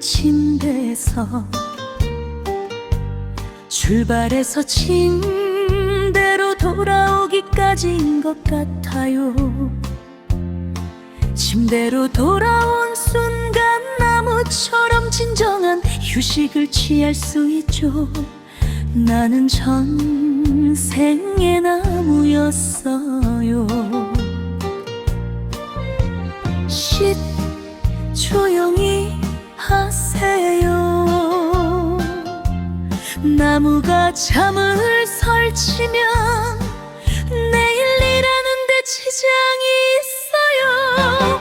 침대에서 출발해서 침대로 돌아오기까지인 것 같아요. 침대로 돌아온 순간 나무처럼 진정한 휴식을 취할 수 있죠. 나는 전생의 나무였어요. 쉿 조용히 하세요. 나무가 잠을 설치면 내일이라는데 지장이 있어요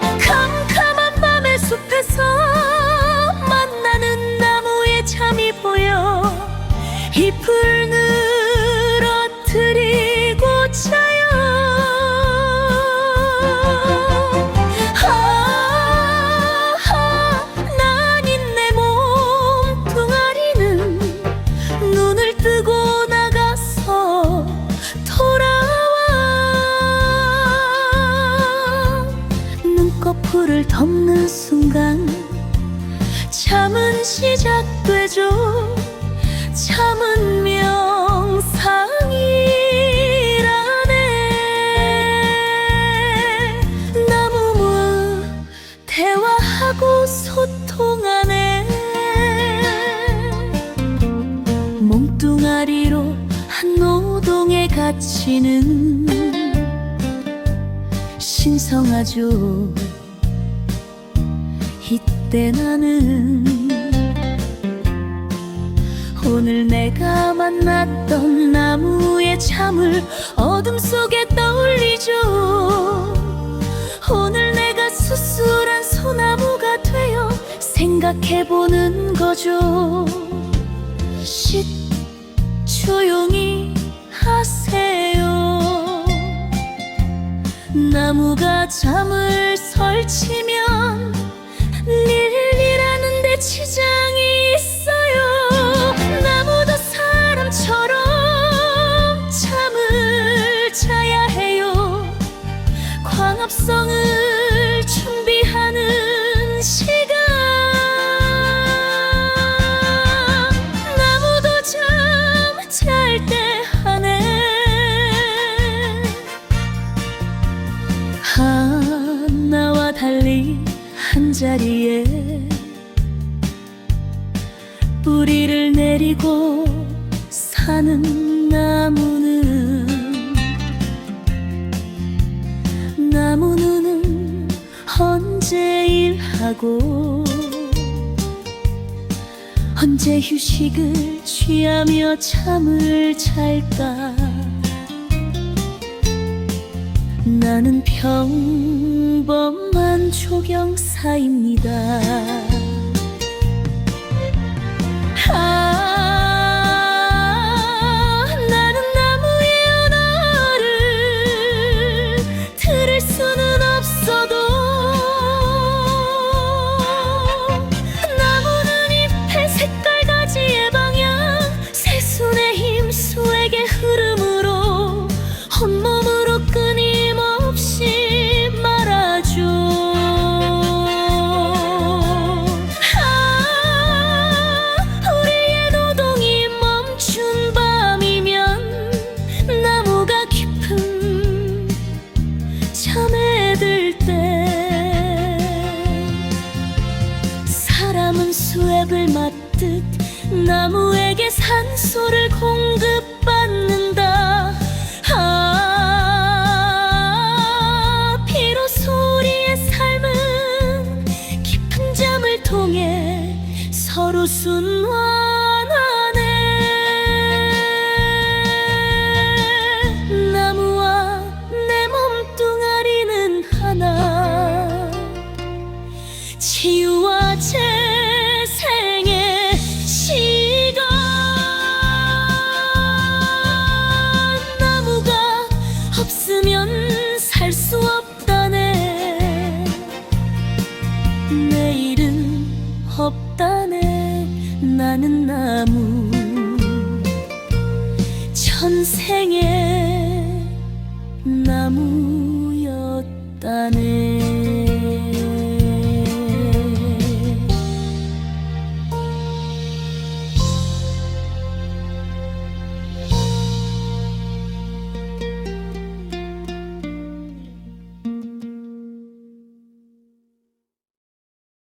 시작되죠. 잠은 명상이라네. 나무와 대화하고 소통하네. 몸뚱아리로 한 노동에 갇히는 신성하죠 이때 나는 오늘 내가 만났던 나무의 잠을 어둠 속에 떠올리죠. 오늘 내가 수술한 소나무가 되어 생각해보는 거죠. 쉿 조용히 하세요. 나무가 잠을 설치면 릴리라는데 지장이 한 자리에 뿌리를 내리고 사는 나무는 나무는 언제 일하고 언제 휴식을 취하며 잠을 잘까 나는 평범한 조경사입니다. 사람은 수액을 맞듯 나무에게 산소를 공급받는다